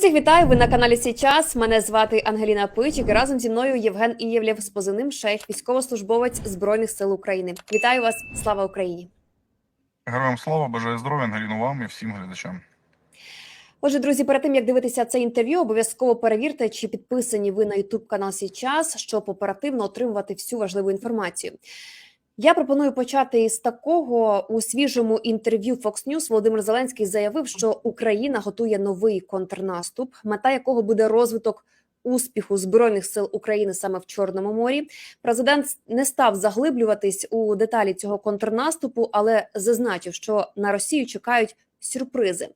Усіх вітаю. Ви на каналі Сій час. Мене звати Ангеліна Пичик. і Разом зі мною Євген Ієвлєв з позивним шейх, військовослужбовець збройних сил України. Вітаю вас! Слава Україні! Героям слава, бажаю здоров'я, Ангеліну вам і всім глядачам. Отже, друзі, перед тим як дивитися це інтерв'ю, обов'язково перевірте, чи підписані ви на YouTube канал Сій час, щоб оперативно отримувати всю важливу інформацію. Я пропоную почати із такого у свіжому інтерв'ю Fox News Володимир Зеленський заявив, що Україна готує новий контрнаступ, мета якого буде розвиток успіху збройних сил України саме в Чорному морі. Президент не став заглиблюватись у деталі цього контрнаступу, але зазначив, що на Росію чекають сюрпризи.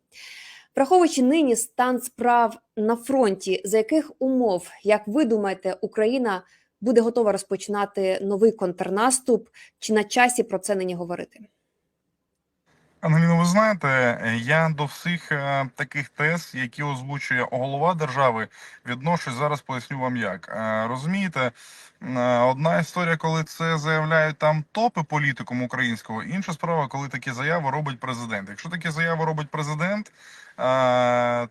Враховуючи нині стан справ на фронті, за яких умов, як ви думаєте, Україна буде готова розпочинати новий контрнаступ, чи на часі про це нині говорити? Знаєте, я до всіх е, таких тез, які озвучує голова держави, відношусь зараз. Поясню вам як Е, розумієте. е, Одна історія, коли це заявляють там топи політикум українського. Інша справа, коли такі заяви робить президент. Якщо такі заяви робить президент,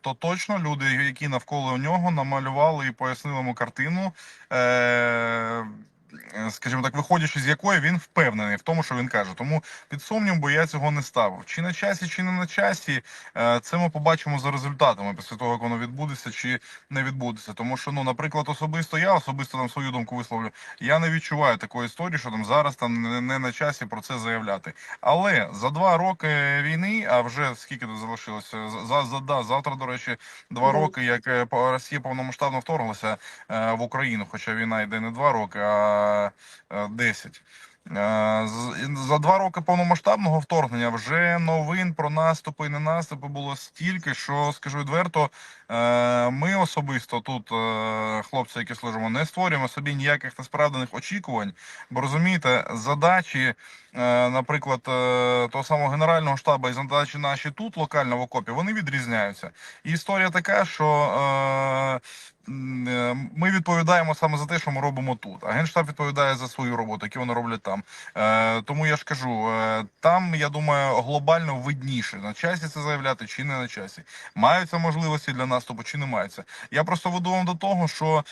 то точно люди, які навколо нього намалювали і пояснили йому картину. Е, Скажімо так, виходячи з якої він впевнений в тому, що він каже. Тому під сумнів, бо я цього не ставив. Чи на часі, чи не на часі, е, це ми побачимо за результатами після того, як воно відбудеться чи не відбудеться. Тому що, ну, наприклад, особисто я особисто там свою думку висловлю. Я не відчуваю такої історії, що там зараз там не, на часі про це заявляти. Але за два роки війни, а вже скільки тут залишилося? За, за да, завтра, до речі, два роки, як е, Росія повномасштабно вторглася в Україну, хоча війна йде не два роки, а 10. Е, За два роки повномасштабного вторгнення вже новин про наступи і не наступи було стільки, що скажу відверто, е, ми особисто тут, е, хлопці, які служимо, не створюємо собі ніяких несправданих очікувань. Бо розумієте, задачі, е, наприклад, е, того самого генерального штабу і задачі наші тут локально в окопі, вони відрізняються. І історія така, що. Е, Ми відповідаємо саме за те, що ми робимо тут. А генштаб відповідає за свою роботу, які вони роблять там. Е, тому я ж кажу, е, там я думаю глобально видніше на часі це заявляти чи не на часі. Маються можливості для наступу чи не маються. Я просто веду вам до того, що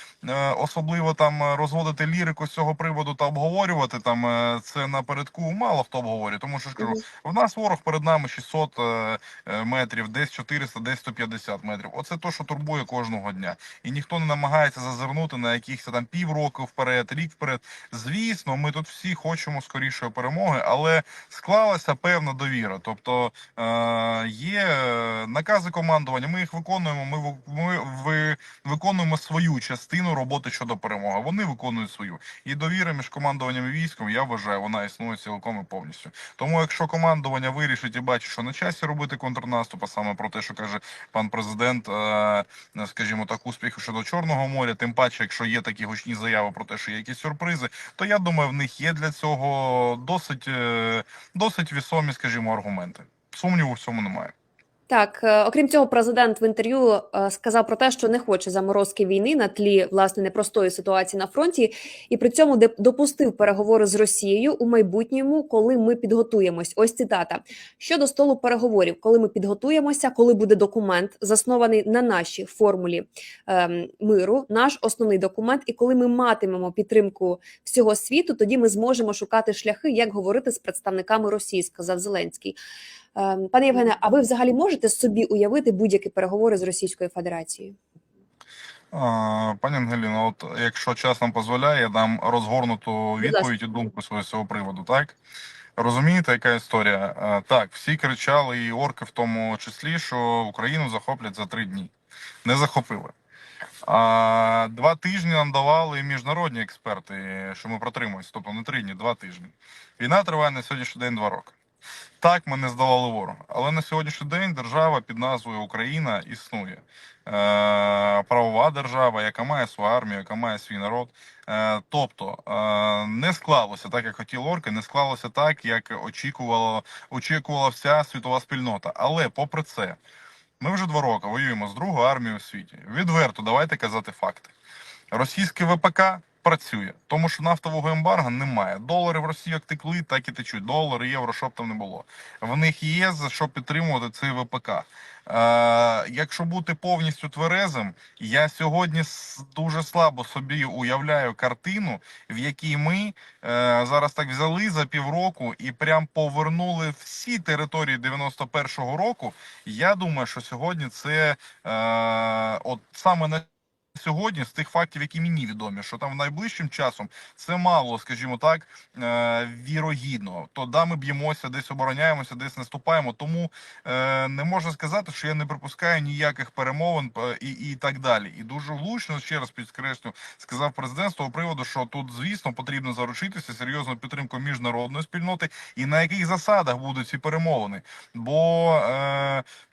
особливо там розводити лірику з цього приводу та обговорювати там це напередку. Мало хто обговорює, тому що ж кажу, в нас ворог перед нами 600 е, е, метрів, десь 400, десь 150 метрів. Оце то, що турбує кожного дня. І ніхто не намагається зазирнути на якихось там півроку вперед, рік вперед. Звісно, ми тут всі хочемо скорішої перемоги, але склалася певна довіра. Тобто е, є е, накази командування. Ми їх виконуємо. Ми ми ви, виконуємо свою частину роботи щодо перемоги. Вони виконують свою. І довіра між командуванням і військом, я вважаю, вона існує цілком і повністю. Тому, якщо командування вирішить і бачить, що на часі робити контрнаступ, а саме про те, що каже пан президент, е, скажімо так, успіху щодо Чорного моря, тим паче, якщо є такі гучні заяви про те, що є якісь сюрпризи, то я думаю, в них є для цього досить, е, досить вісомі, скажімо, аргументи. Сумніву в цьому немає. Так, е, окрім цього, президент в інтерв'ю е, сказав про те, що не хоче заморозки війни на тлі власне непростої ситуації на фронті, і при цьому допустив переговори з Росією у майбутньому, коли ми підготуємось. Ось цитата щодо столу переговорів, коли ми підготуємося, коли буде документ, заснований на нашій формулі ем, миру, наш основний документ, і коли ми матимемо підтримку всього світу, тоді ми зможемо шукати шляхи, як говорити з представниками Росії, сказав Зеленський. Ем, Пане Євгене, а ви взагалі можете собі уявити будь-які переговори з Російською Федерацією? Пані Ангеліно, от якщо час нам дозволяє, я дам розгорнуту відповідь і думку свою з цього приводу, так? Розумієте, яка історія? Так, всі кричали, і орки в тому числі, що Україну захоплять за три дні. Не захопили. А, два тижні нам давали міжнародні експерти, що ми протримуємося. Тобто не три дні, два тижні. Війна триває на сьогоднішній день два роки. Так, ми не здавали ворога. Але на сьогоднішній день держава під назвою Україна існує. Е, правова держава, яка має свою армію, яка має свій народ. Е, тобто е, не склалося так, як хотіли орки, не склалося так, як очікувала, очікувала вся світова спільнота. Але попри це, ми вже два роки воюємо з другою армією у світі. Відверто, давайте казати факти. Російське ВПК працює, тому що нафтового ембарго немає. Долари в Росію як текли, так і течуть. Долари, євро, щоб там не було. В них є за що підтримувати цей ВПК. Е, якщо бути повністю тверезим, я сьогодні дуже слабо собі уявляю картину, в якій ми е, зараз так взяли за півроку і прям повернули всі території 91-го року. Я думаю, що сьогодні це е, от саме на сьогодні, з тих фактів, які мені відомі, що там найближчим часом це мало, скажімо так, е, вірогідно. То да, ми б'ємося, десь обороняємося, десь наступаємо. Тому е, не можна сказати, що я не припускаю ніяких перемовин е, і, і так далі. І дуже влучно ще раз підкреслю, сказав президент з того приводу, що тут, звісно, потрібно заручитися серйозною підтримкою міжнародної спільноти, і на яких засадах будуть ці перемовини. Бо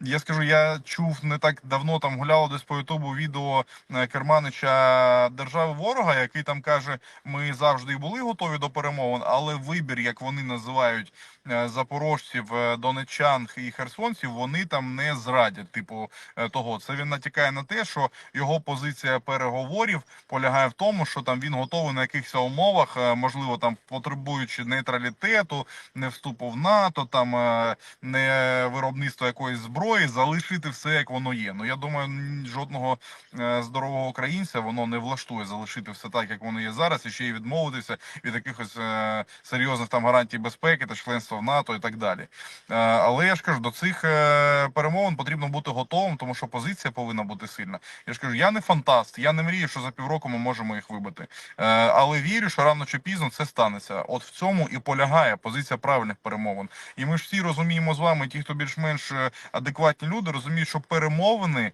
я скажу, я чув не так давно там гуляло десь по Ютубу відео керманича держави ворога, який там каже: ми завжди були готові до перемовин, але вибір, як вони називають запорожців, е, донеччан і херсонців, вони там не зрадять. Типу е, того, це він натякає на те, що його позиція переговорів полягає в тому, що там він готовий на якихось умовах, е, можливо, там потребуючи нейтралітету, не вступу в НАТО, там е, не виробництво якоїсь зброї, залишити все як воно є. Ну я думаю, жодного е, здорового українця воно не влаштує залишити все так, як воно є зараз, і ще й відмовитися від якихось е, серйозних там гарантій безпеки та членства в НАТО і так далі. Е, але я ж кажу, до цих е, перемовин потрібно бути готовим, тому що позиція повинна бути сильна. Я ж кажу, я не фантаст, я не мрію, що за півроку ми можемо їх вибити. Е, але вірю, що рано чи пізно це станеться. От в цьому і полягає позиція правильних перемовин. І ми ж всі розуміємо з вами, ті, хто більш-менш адекватні люди, розуміють, що перемовини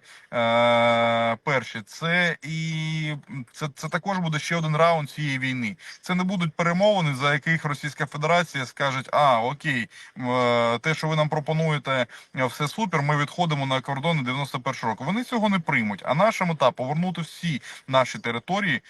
перші це і це, це також буде ще один раунд цієї війни. Це не будуть перемовини, за яких Російська Федерація скаже, а окей, е, те, що ви нам пропонуєте, е, все супер. Ми відходимо на кордони 91 року. Вони цього не приймуть. А наша мета повернути всі наші території е,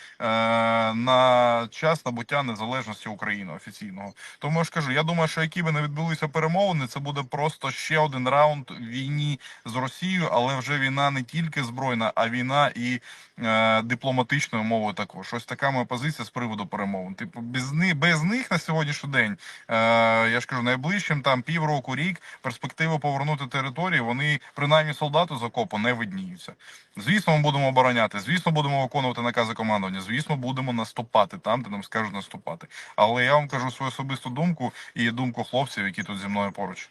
на час набуття незалежності України офіційного. Тому я ж кажу, я думаю, що які би не відбулися перемовини, це буде просто ще один раунд війні з Росією, але вже війна не тільки збройна, а війна і дипломатичною мовою також. Ось така моя позиція з приводу перемовин. Типу, без них без них на сьогоднішній день, я ж кажу, найближчим там півроку, рік перспективи повернути території, вони принаймні солдату з окопу не видніються. Звісно, ми будемо обороняти. Звісно, будемо виконувати накази командування. Звісно, будемо наступати там, де нам скажуть наступати. Але я вам кажу свою особисту думку і думку хлопців, які тут зі мною поруч.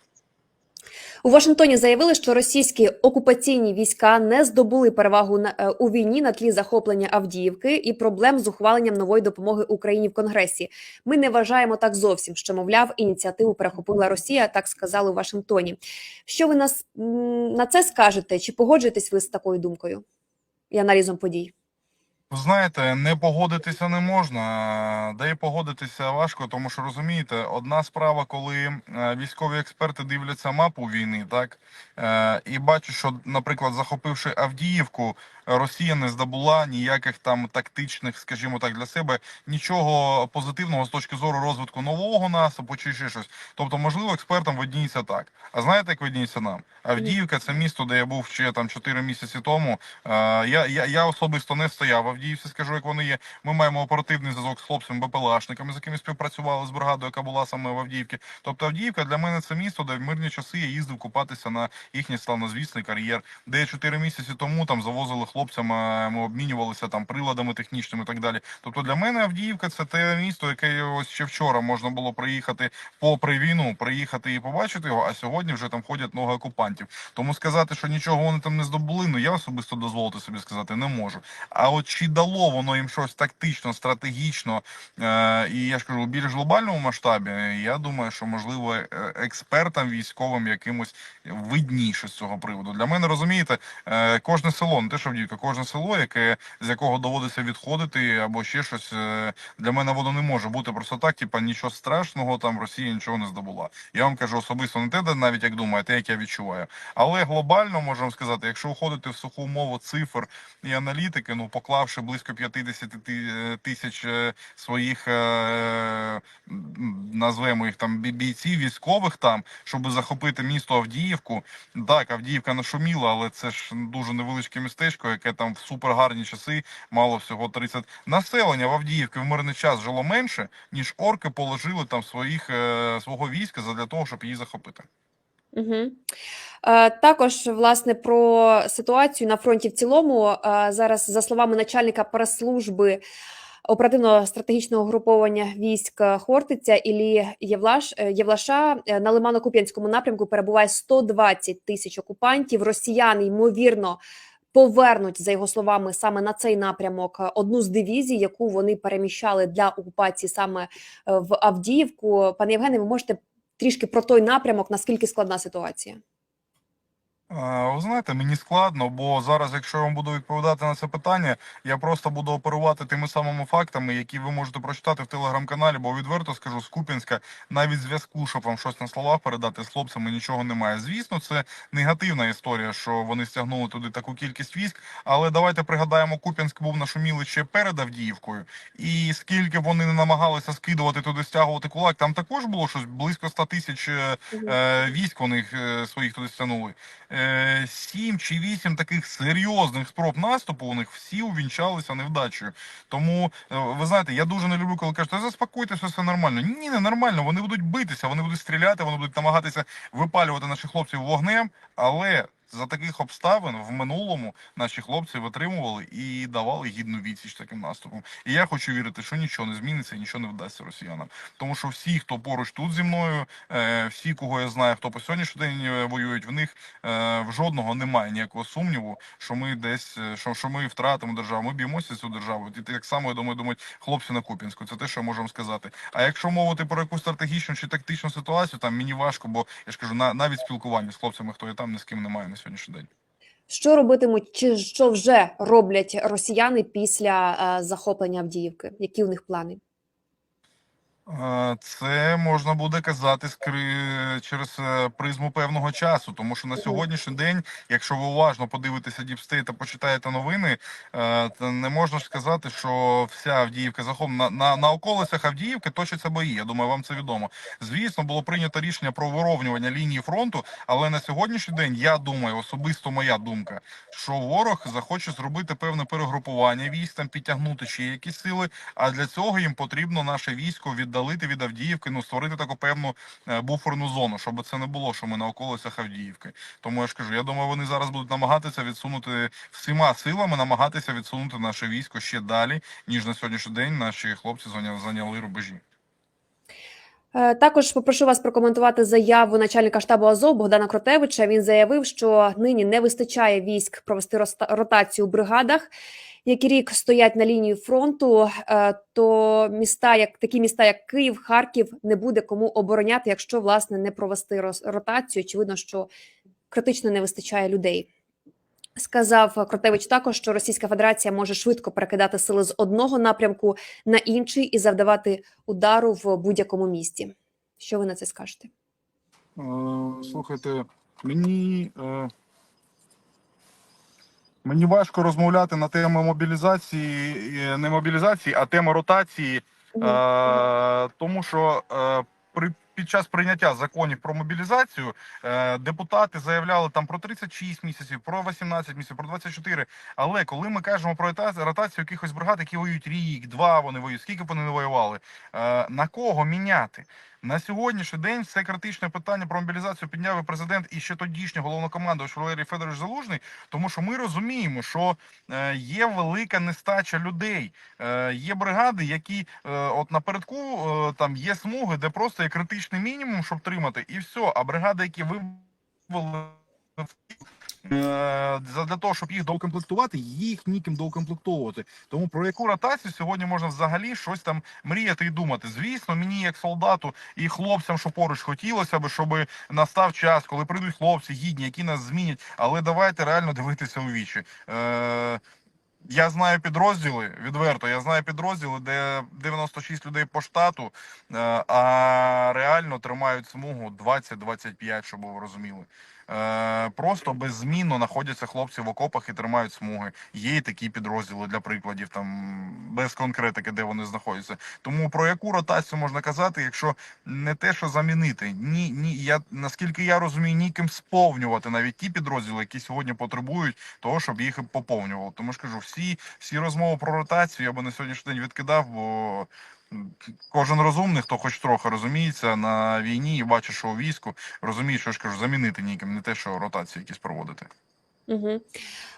У Вашингтоні заявили, що російські окупаційні війська не здобули перевагу на е, у війні на тлі захоплення Авдіївки і проблем з ухваленням нової допомоги Україні в Конгресі. Ми не вважаємо так зовсім, що мовляв ініціативу перехопила Росія. Так сказали у Вашингтоні. Що ви нас на це скажете? Чи погоджуєтесь ви з такою думкою і аналізом подій? Знаєте, не погодитися не можна, де і погодитися важко, тому що розумієте, одна справа, коли е, військові експерти дивляться мапу війни, так е, і бачать, що, наприклад, захопивши Авдіївку, Росія не здобула ніяких там тактичних, скажімо так, для себе нічого позитивного з точки зору розвитку нового наступу чи ще щось. Тобто, можливо, експертам видніється так. А знаєте, як видніється нам? Авдіївка це місто, де я був ще там 4 місяці тому. Я, я, я особисто не стояв в Авдіївці, скажу, як вони є. Ми маємо оперативний зв'язок з хлопцями БПЛАшниками, з якими співпрацювали з бригадою, яка була саме в Авдіївці. Тобто Авдіївка для мене це місто, де в мирні часи я їздив купатися на їхній славнозвісний кар'єр, де 4 місяці тому там завозили хлопцям, е, ми обмінювалися там приладами технічними і так далі. Тобто для мене Авдіївка це те місто, яке ось ще вчора можна було приїхати попри війну, приїхати і побачити його. А сьогодні вже там ходять много окупантів. Тому сказати, що нічого вони там не здобули, ну я особисто дозволити собі сказати не можу. А от чи дало воно їм щось тактично, стратегічно, е, і я ж кажу, у більш глобальному масштабі, я думаю, що можливо е, експертам військовим якимось видніше з цього приводу. Для мене розумієте, е, кожне село, не те, що Авдіївка, кожне село, яке з якого доводиться відходити або ще щось. е, Для мене воно не може бути просто так, типа нічого страшного, там Росія нічого не здобула. Я вам кажу особисто не те, де навіть як думаю, те, як я відчуваю. Але глобально можемо сказати, якщо уходити в суху мову цифр і аналітики, ну поклавши близько 50 е, тисяч е, своїх, назвемо їх там бійців, військових там, щоб захопити місто Авдіївку. Так, Авдіївка нашуміла, але це ж дуже невеличке містечко, яке там в супергарні часи мало всього 30. Населення в Авдіївці в мирний час жило менше, ніж орки положили там своїх е, свого війська для того, щоб її захопити. Угу. Також власне про ситуацію на фронті в цілому. Е, зараз, за словами начальника прес-служби оперативно-стратегічного груповання військ Хортиця Іллі Євлаш Євлаша на Лимано-Куп'янському напрямку перебуває 120 тисяч окупантів. Росіяни ймовірно. Повернуть за його словами саме на цей напрямок е, одну з дивізій, яку вони переміщали для окупації саме е, в Авдіївку. Пане Євгене, ви можете трішки про той напрямок, наскільки складна ситуація? Е, Ви знаєте, мені складно, бо зараз, якщо я вам буду відповідати на це питання, я просто буду оперувати тими самими фактами, які ви можете прочитати в телеграм-каналі, бо відверто скажу, з Купінська навіть зв'язку, щоб вам щось на словах передати з хлопцями, нічого немає. Звісно, це негативна історія, що вони стягнули туди таку кількість військ. Але давайте пригадаємо, Куп'янськ був нашумілий ще перед Авдіївкою, і скільки вони не намагалися скидувати туди, стягувати кулак, там також було щось близько 100 тисяч е, е, військ вони е, своїх туди стягнули. Е, Сім чи вісім таких серйозних спроб наступу у них всі увінчалися невдачею. Тому е, ви знаєте, я дуже не люблю, коли кажуть, «Та заспокойтеся, все нормально. Ні, не нормально. Вони будуть битися, вони будуть стріляти, вони будуть намагатися випалювати наших хлопців вогнем, але. За таких обставин в минулому наші хлопці витримували і давали гідну відсіч таким наступом. І я хочу вірити, що нічого не зміниться нічого не вдасться росіянам. Тому що всі, хто поруч тут зі мною, е, всі, кого я знаю, хто по сьогоднішній день е, воюють, в них е, в жодного немає ніякого сумніву, що ми десь що, що ми втратимо державу. Ми б'ємося цю державу. І так само я думаю, думають хлопці на Куп'янську. Це те, що я вам сказати. А якщо мовити про якусь стратегічну чи тактичну ситуацію, там мені важко, бо я ж кажу, на навіть спілкування з хлопцями, хто є там, ні з ким немає на сьогоднішній день. Що робитимуть, чи що вже роблять росіяни після е, захоплення Авдіївки? Які у них плани? Це можна буде казати через е, призму певного часу, тому що на сьогоднішній день, якщо ви уважно подивитеся Діпстейт та почитаєте новини, е, то не можна ж сказати, що вся Авдіївка захоплена. На, на, на околицях Авдіївки точаться бої. Я думаю, вам це відомо. Звісно, було прийнято рішення про вировнювання лінії фронту, але на сьогоднішній день я думаю, особисто моя думка, що ворог захоче зробити певне перегрупування військ, там підтягнути ще якісь сили. А для цього їм потрібно наше військо віддалити від Авдіївки, ну створити таку певну е, буферну зону, щоб це не було, що ми на околицях Авдіївки. Тому я ж кажу, я думаю, вони зараз будуть намагатися відсунути всіма силами, намагатися відсунути наше військо ще далі, ніж на сьогоднішній день наші хлопці зайняли, рубежі. Е, Також попрошу вас прокоментувати заяву начальника штабу Азов Богдана Кротевича. Він заявив, що нині не вистачає військ провести ротацію у бригадах, які рік стоять на лінії фронту. е, То міста, як такі міста, як Київ, Харків, не буде кому обороняти, якщо власне не провести ротацію. Очевидно, що критично не вистачає людей. Сказав Кротевич також, що Російська Федерація може швидко перекидати сили з одного напрямку на інший і завдавати удару в будь-якому місті. Що ви на це скажете? Е, Слухайте, мені, е, мені важко розмовляти на тему мобілізації, е, не мобілізації, а тему ротації, е, тому що е, при під час прийняття законів про мобілізацію е, депутати заявляли там про 36 місяців, про 18 місяців, про 24. Але коли ми кажемо про рота- ротацію якихось бригад, які воюють рік, два, вони воюють, скільки б вони не воювали, е, на кого міняти? На сьогоднішній день це критичне питання про мобілізацію підняв і президент і ще тодішній головнокомандувач Валерій Федорович Залужний, тому що ми розуміємо, що е, є велика нестача людей. Е, є бригади, які е, от напередку там є смуги, де просто є критичний мінімум, щоб тримати, і все. А бригади, які вивели для того, щоб їх доукомплектувати, їх ніким доукомплектовувати. Тому про яку ротацію сьогодні можна взагалі щось там мріяти і думати. Звісно, мені як солдату і хлопцям, що поруч хотілося б, щоб настав час, коли прийдуть хлопці гідні, які нас змінять. Але давайте реально дивитися у вічі. Е, я знаю підрозділи, відверто, я знаю підрозділи, де 96 людей по штату, е, а реально тримають смугу 20-25, щоб ви розуміли. Е, просто беззмінно знаходяться хлопці в окопах і тримають смуги. Є і такі підрозділи для прикладів, там без конкретики, де вони знаходяться. Тому про яку ротацію можна казати, якщо не те, що замінити, ні, ні, я наскільки я розумію, ніким сповнювати навіть ті підрозділи, які сьогодні потребують того, щоб їх поповнювали. Тому ж кажу, всі, всі розмови про ротацію я би на сьогоднішній день відкидав, бо кожен розумний, хто хоч трохи розуміється на війні і бачить, що у війську, розуміє, що ж кажу, замінити ніким, не те, що ротації якісь проводити. Угу.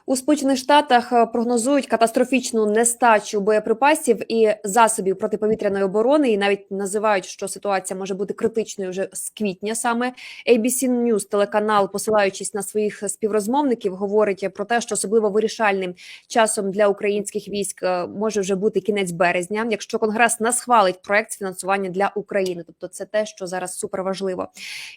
У Сполучених Штатах е, прогнозують катастрофічну нестачу боєприпасів і засобів протиповітряної оборони, і навіть називають, що ситуація може бути критичною вже з квітня. Саме ABC News, телеканал, посилаючись на своїх співрозмовників, говорить про те, що особливо вирішальним часом для українських військ е, може вже бути кінець березня, якщо Конгрес не схвалить проект фінансування для України. Тобто, це те, що зараз суперважливо.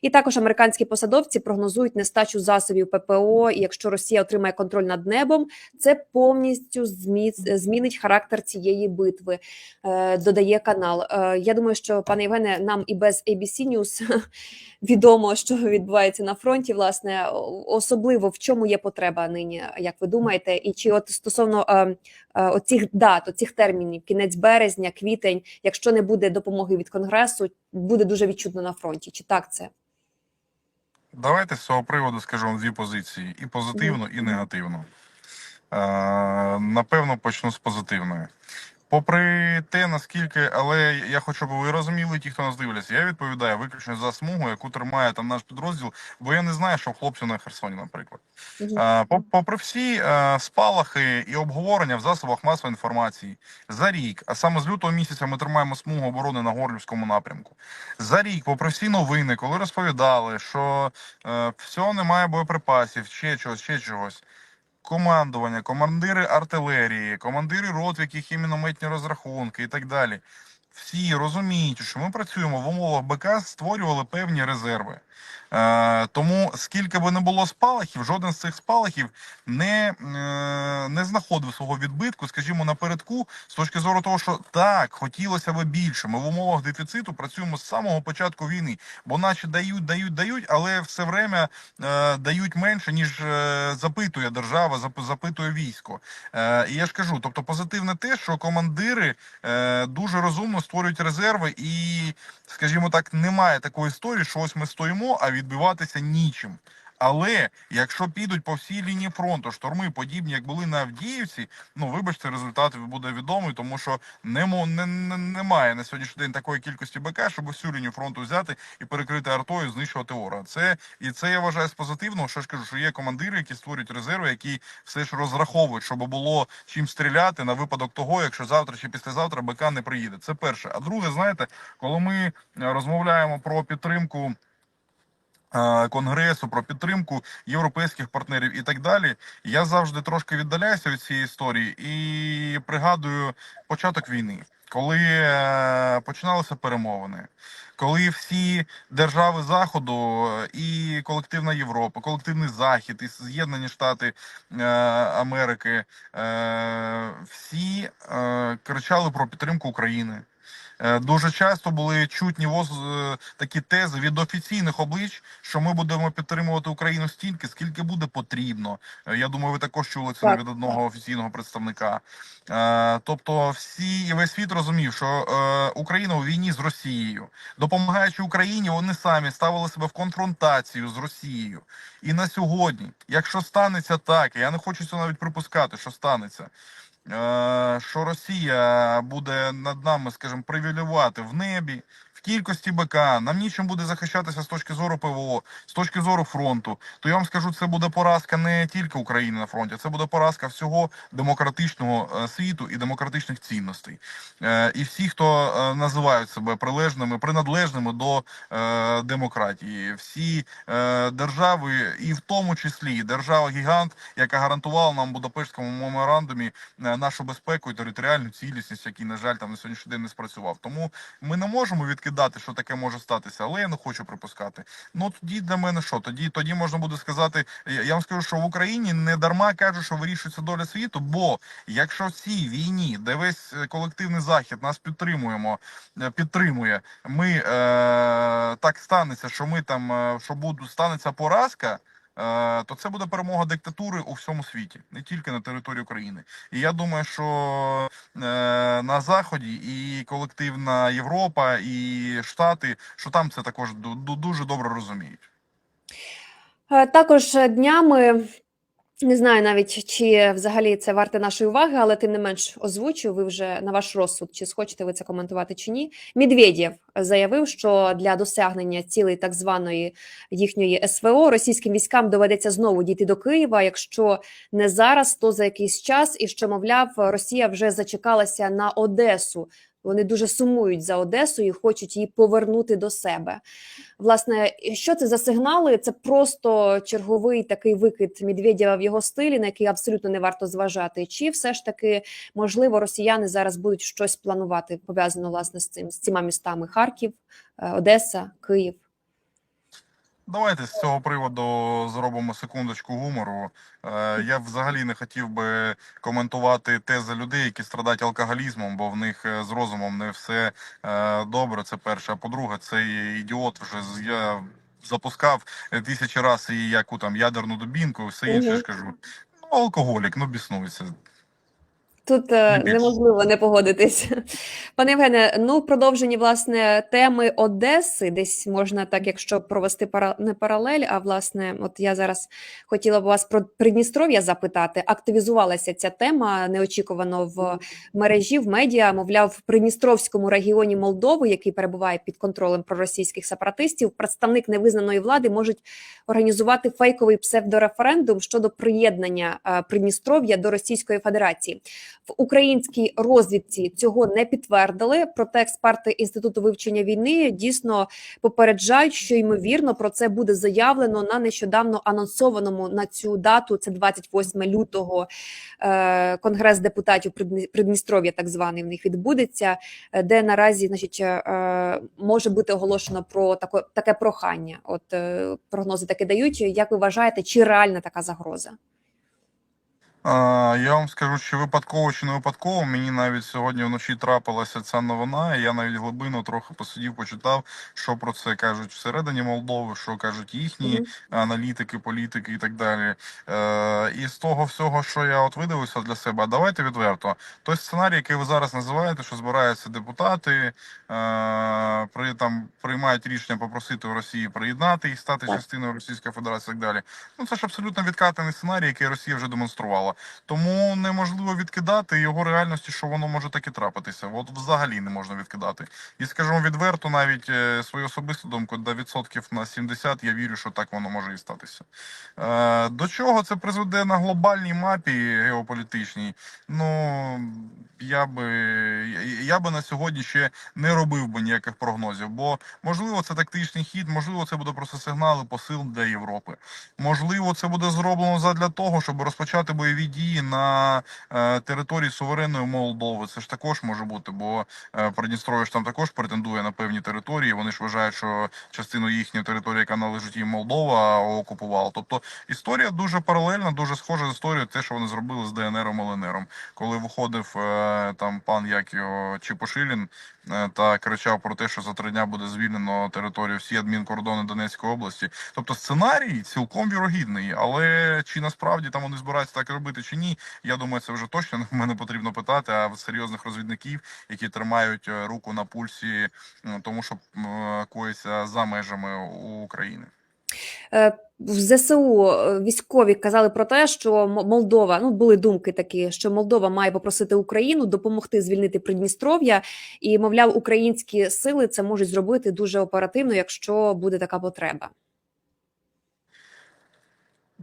І також американські посадовці прогнозують нестачу засобів ППО. І якщо Росія отримає контроль над небом, це повністю змі- змінить характер цієї битви. е, Додає канал. Е, Я думаю, що пане Євгене, нам і без ABC News відомо, що відбувається на фронті. Власне, особливо в чому є потреба нині, як ви думаєте, і чи от стосовно е, оцих дат, оцих термінів, кінець березня, квітень, якщо не буде допомоги від конгресу, буде дуже відчутно на фронті. Чи так це? Давайте з цього приводу скажу вам дві позиції: і позитивну, і негативну. Е, напевно, почну з позитивної. Попри те, наскільки, але я хочу, щоб ви розуміли, ті, хто нас дивляться, я відповідаю виключно за смугу, яку тримає там наш підрозділ, бо я не знаю, що хлопців на Херсоні, наприклад. Е, Попри всі спалахи і обговорення в засобах масової інформації за рік, а саме з лютого місяця ми тримаємо смугу оборони на Горлівському напрямку. За рік, попри всі новини, коли розповідали, що е, всього немає боєприпасів, ще чогось, ще чогось. Командування, командири артилерії, командири рот, в яких є мінометні розрахунки і так далі. Всі розуміють, що ми працюємо в умовах БК, створювали певні резерви. Е, тому скільки би не було спалахів, жоден з цих спалахів не, е, не знаходив свого відбитку, скажімо, напередку, з точки зору того, що так, хотілося би більше. Ми в умовах дефіциту працюємо з самого початку війни, бо наче дають, дають, дають, але все время е, дають менше, ніж е, запитує держава, зап- запитує військо. Е, і я ж кажу, тобто позитивне те, що командири е, дуже розумно створюють резерви, і, скажімо так, немає такої історії, що ось ми стоїмо, а відбиватися нічим. Але якщо підуть по всій лінії фронту шторми, подібні, як були на Авдіївці, ну вибачте, результат буде відомий, тому що немо, не, не, немає на сьогоднішній день такої кількості БК, щоб всю лінію фронту взяти і перекрити артою, знищувати ворога. Це і це я вважаю з позитивного. Що ж кажу, що є командири, які створюють резерви, які все ж розраховують, щоб було чим стріляти на випадок того, якщо завтра чи післязавтра БК не приїде. Це перше. А друге, знаєте, коли ми е, розмовляємо про підтримку. Е, Конгресу про підтримку європейських партнерів і так далі. Я завжди трошки віддаляюся від цієї історії і пригадую початок війни, коли е, починалися перемовини, коли всі держави Заходу е, і колективна Європа, колективний Захід, і З'єднані Штати Америки, всі кричали про підтримку України. Е, Дуже часто були чутні воз е, такі тези від офіційних облич, що ми будемо підтримувати Україну стільки, скільки буде потрібно. Е, Я думаю, ви також чули це від одного офіційного представника. Тобто, всі і весь світ розумів, що Україна у війні з Росією, допомагаючи Україні, вони самі ставили себе в конфронтацію з Росією. І на сьогодні, якщо станеться так, я не хочу цього навіть припускати, що станеться. Е, Що Росія буде над нами, скажімо, привілювати в небі, кількості БК, нам нічим буде захищатися з точки зору ПВО, з точки зору фронту, то я вам скажу, це буде поразка не тільки України на фронті, це буде поразка всього демократичного е, світу і демократичних цінностей. Е, І всі, хто е, називають себе прилежними, принадлежними до демократії, всі держави, і в тому числі держава гігант, яка гарантувала нам в Будапештському меморандумі нашу безпеку і територіальну цілісність, який, на жаль, там на сьогоднішній день не спрацював. Тому ми не можемо відкидати, що таке може статися, але я не хочу припускати. Ну тоді для мене що? Тоді тоді можна буде сказати. Я я вам скажу, що в Україні не дарма кажуть, що вирішується доля світу. Бо якщо в цій війні, де весь е, колективний захід нас підтримуємо, е, підтримує, ми е, так станеться, що ми там е, що буде станеться поразка. Е, то це буде перемога диктатури у всьому світі, не тільки на території України. І я думаю, що е, на заході і колективна Європа, і Штати, що там це також ду- ду- дуже добре розуміють. Е, Також днями не знаю навіть чи взагалі це варте нашої уваги, але тим не менш озвучу. Ви вже на ваш розсуд, чи схочете ви це коментувати чи ні. Медведєв заявив, що для досягнення цілей так званої їхньої СВО російським військам доведеться знову дійти до Києва. Якщо не зараз, то за якийсь час, і що мовляв, Росія вже зачекалася на Одесу. Вони дуже сумують за Одесу і хочуть її повернути до себе. Власне, що це за сигнали? Це просто черговий такий викид Медведєва в його стилі, на який абсолютно не варто зважати. Чи все ж таки можливо росіяни зараз будуть щось планувати пов'язано власне з цим з цими містами: Харків, е, Одеса, Київ? Давайте з цього приводу зробимо секундочку гумору. Е, Я взагалі не хотів би коментувати тези людей, які страдають алкоголізмом, бо в них е, з розумом не все е, добре. Це перше. А по-друге, цей ідіот вже я запускав тисячі разів і яку там ядерну дубінку, все інше ж кажу. Ну, алкоголік, ну біснується. Тут е, неможливо не погодитись. Пане Євгене, ну в продовженні власне теми Одеси, десь можна так, якщо провести пара не паралель, а власне, от я зараз хотіла б вас про Придністров'я запитати. Активізувалася ця тема неочікувано в мережі в медіа. Мовляв, в Придністровському регіоні Молдови, який перебуває під контролем проросійських сепаратистів, представник невизнаної влади можуть організувати фейковий псевдореферендум щодо приєднання е, Придністров'я до Російської Федерації. В українській розвідці цього не підтвердили. Проте експерти інституту вивчення війни дійсно попереджають, що ймовірно про це буде заявлено на нещодавно анонсованому на цю дату. Це 28 лютого. е, Конгрес депутатів Придні- Придністров'я, так званий в них відбудеться, де наразі, значить, е, може бути оголошено про таке, таке прохання. От е, прогнози таки дають. Як ви вважаєте, чи реальна така загроза? Я вам скажу, чи випадково, чи не випадково. Мені навіть сьогодні вночі трапилася ця новина. і Я навіть глибину трохи посидів, почитав, що про це кажуть всередині Молдови, що кажуть їхні аналітики, політики і так далі. Е, і з того всього, що я от видивився для себе, давайте відверто. Той сценарій, який ви зараз називаєте, що збираються депутати, е, при там приймають рішення попросити у Росії приєднати їх, стати частиною Російської Федерації, і так далі. Ну це ж абсолютно відкатаний сценарій, який Росія вже демонструвала. Тому неможливо відкидати його реальності, що воно може так і трапитися. От взагалі не можна відкидати. І скажімо відверто, навіть е, свою особисту думку, до відсотків на 70 я вірю, що так воно може і статися. Е, до чого це призведе на глобальній мапі геополітичній? Ну я би я би на сьогодні ще не робив би ніяких прогнозів, бо можливо це тактичний хід, можливо, це буде просто сигнали посил для Європи. Можливо, це буде зроблено задля того, щоб розпочати бойові дії на е, території суверенної Молдови. Це ж також може бути, бо е, Придністров'я ж там також претендує на певні території. Вони ж вважають, що частину їхньої території, яка належить їм Молдова, окупувала. Тобто історія дуже паралельна, дуже схожа з історією, те, що вони зробили з ДНРом ЛНРом, коли виходив е, там пан як його Чепошилін е, та кричав про те, що за три дня буде звільнено територію всі адмінкордони Донецької області. Тобто сценарій цілком вірогідний, але чи насправді там вони збираються так робити чи ні, я думаю, це вже точно мене потрібно питати. А в серйозних розвідників, які тримають е, руку на пульсі, тому що коїться за межами України. Е, В ЗСУ е, військові казали про те, що Молдова ну були думки такі, що Молдова має попросити Україну допомогти звільнити Придністров'я, і мовляв, українські сили це можуть зробити дуже оперативно, якщо буде така потреба.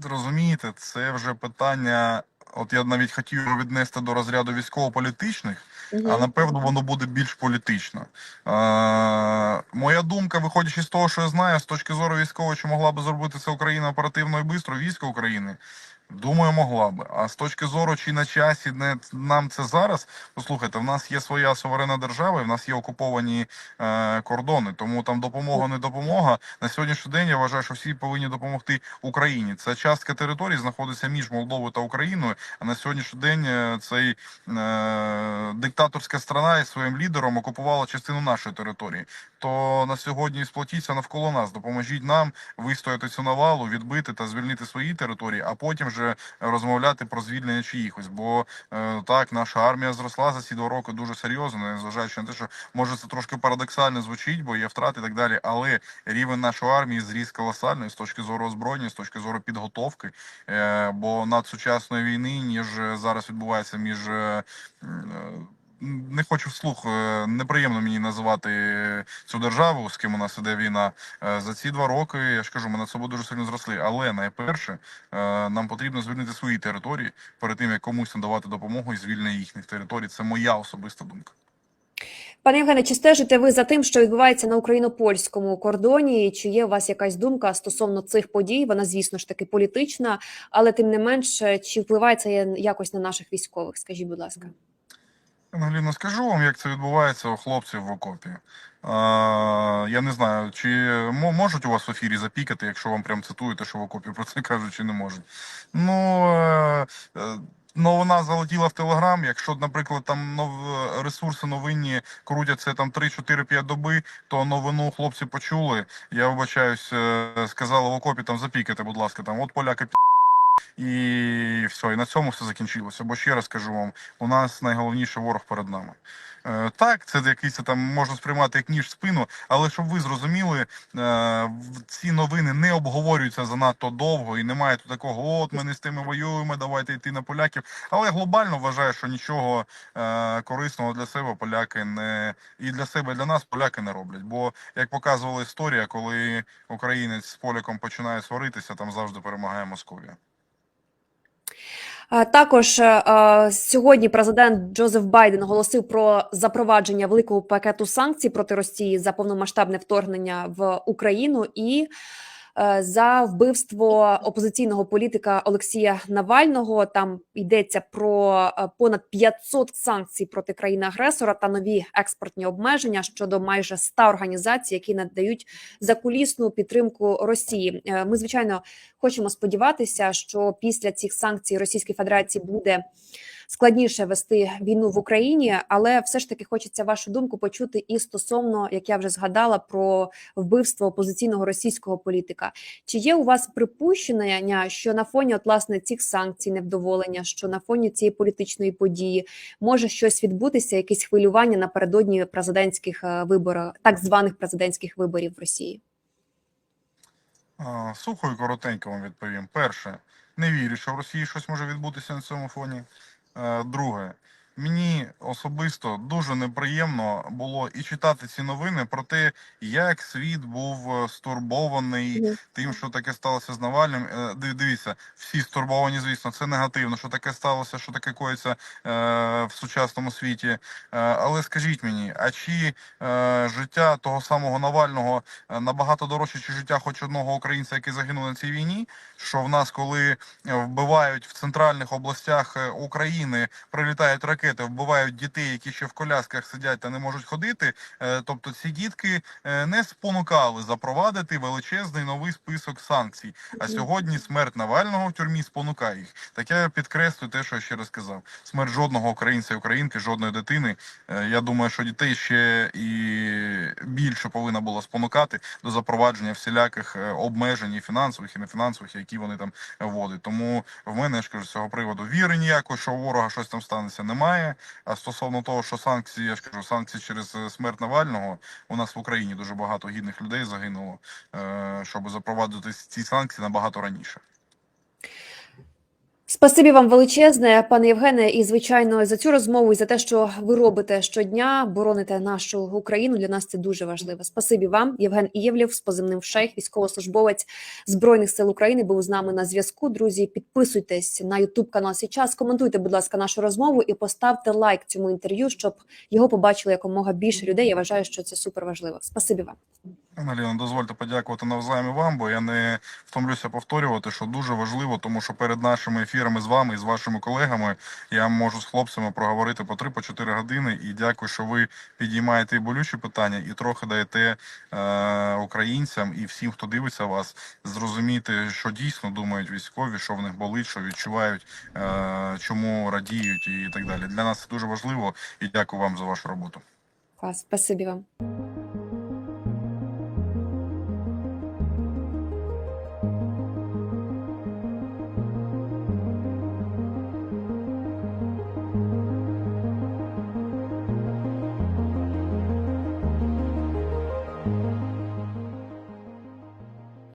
Розумієте, це вже питання. От я навіть хотів його віднести до розряду військово-політичних, а напевно воно буде більш політично. Е, моя думка, виходячи з того, що я знаю, з точки зору військової, чи могла би зробити це Україна оперативно і швидко, військо України. Думаю, могла би. А з точки зору, чи на часі не нам це зараз, послухайте, в нас є своя суверенна держава, і в нас є окуповані е, кордони. Тому там допомога, не допомога. На сьогоднішній день я вважаю, що всі повинні допомогти Україні. Ця частка території знаходиться між Молдовою та Україною. А на сьогоднішній день е, цей е, диктаторська страна із своїм лідером окупувала частину нашої території. То на сьогодні сплотіться навколо нас, допоможіть нам вистояти цю навалу, відбити та звільнити свої території, а потім вже розмовляти про звільнення чиїхось. Бо е, так наша армія зросла за ці два роки дуже серйозно, незважаючи на те, що може це трошки парадоксально звучить, бо є втрати і так далі. Але рівень нашої армії зріс колосальний з точки зору озброєння, з точки зору підготовки. Бо над сучасної війни, ніж зараз відбувається між. Не хочу вслух, е, неприємно мені називати цю державу, з ким у нас іде війна. Е, За ці два роки я ж кажу, ми над собою дуже сильно зросли. Але найперше е, нам потрібно звільнити свої території перед тим, як комусь надавати допомогу і звільнення їхніх територій. Це моя особиста думка. Пане Євгене, чи стежите ви за тим, що відбувається на україно-польському кордоні? Чи є у вас якась думка стосовно цих подій? Вона, звісно ж таки, політична, але тим не менш, чи впливає це якось на наших військових? Скажіть, будь ласка. Англіно, скажу вам, як це відбувається у хлопців в окопі. Я не знаю, чи можуть у вас в ефірі запікати, якщо вам прям цитуєте, що в окопі про це кажуть, чи не можуть. Ну е, е, новина залетіла в Телеграм. Якщо, наприклад, там нов... ресурси новинні крутяться там 3-4-5 доби, то новину хлопці почули. Я вибачаюсь, е, сказали в окопі там запікати, будь ласка, там от поляки пі***. І все, і на цьому все закінчилося. Бо ще раз кажу вам, у нас найголовніший ворог перед нами. Е, Так, це якийсь там можна сприймати як ніж в спину, але щоб ви зрозуміли, е, ці новини не обговорюються занадто довго і немає тут такого, от ми не з тими воюємо, давайте йти на поляків. Але глобально вважаю, що нічого е, корисного для себе поляки не і для себе, і для нас поляки не роблять. Бо як показувала історія, коли українець з поляком починає сваритися, там завжди перемагає Московія. А Також е, е, сьогодні президент Джозеф Байден оголосив про запровадження великого пакету санкцій проти Росії за повномасштабне вторгнення в Україну. І е, за вбивство опозиційного політика Олексія Навального. Там йдеться про е, понад 500 санкцій проти країни-агресора та нові експортні обмеження щодо майже 100 організацій, які надають закулісну підтримку Росії. Е, Ми звичайно хочемо сподіватися, що після цих санкцій Російській Федерації буде складніше вести війну в Україні, але все ж таки хочеться вашу думку почути і стосовно, як я вже згадала, про вбивство опозиційного російського політика. Чи є у вас припущення, що на фоні от, власне цих санкцій, невдоволення, що на фоні цієї політичної події може щось відбутися, якісь хвилювання напередодні президентських е, виборів, так званих президентських виборів в Росії? Сухо і коротенько вам відповім. Перше, не вірю, що в Росії щось може відбутися на цьому фоні. Е, Друге, мені особисто дуже неприємно було і читати ці новини про те, як світ був е, стурбований тим, що таке сталося з Навальним. Е, Дивіться, всі стурбовані, звісно, це негативно, що таке сталося, що таке коїться е, в сучасному світі. Але скажіть мені, а чи життя того самого Навального набагато дорожче, чи життя хоч одного українця, який загинув на цій війні? Що в нас, коли вбивають в центральних областях України, прилітають ракети, вбивають дітей, які ще в колясках сидять та не можуть ходити. е, Тобто ці дітки е, не спонукали запровадити величезний новий список санкцій. А сьогодні смерть Навального в тюрмі спонукає їх. Так я підкреслюю те, що я ще раз сказав. Смерть жодного українця і українки, жодної дитини. Е, Я думаю, що дітей ще і більше повинна була спонукати до запровадження всіляких обмежень і фінансових і нефінансових, які вони там вводять. Тому в мене я ж кажу з цього приводу віри ніякої, що у ворога щось там станеться, немає. А стосовно того, що санкції, я ж кажу, санкції через е, смерть Навального у нас в Україні дуже багато гідних людей загинуло, е, щоб запровадити ці санкції набагато раніше. Спасибі вам величезне, пане Євгене, і звичайно за цю розмову і за те, що ви робите щодня, бороните нашу Україну. Для нас це дуже важливо. Спасибі вам, Євген Ієвлєв, з позивним шейх, військовослужбовець збройних сил України, був з нами на зв'язку. Друзі, підписуйтесь на Ютуб канал Січас. Коментуйте, будь ласка, нашу розмову і поставте лайк цьому інтерв'ю, щоб його побачили якомога більше людей. Я вважаю, що це супер важливо. Спасибі вам. Наліна, дозвольте подякувати навзаєм вам, бо я не втомлюся повторювати, що дуже важливо, тому що перед нашими ефірами з вами і з вашими колегами я можу з хлопцями проговорити по 3-4 години. І дякую, що ви підіймаєте і болючі питання, і трохи даєте е, українцям і всім, хто дивиться вас, зрозуміти, що дійсно думають військові, що в них болить, що відчувають, е, чому радіють і так далі. Для нас це дуже важливо і дякую вам за вашу роботу. Клас, спасибі вам.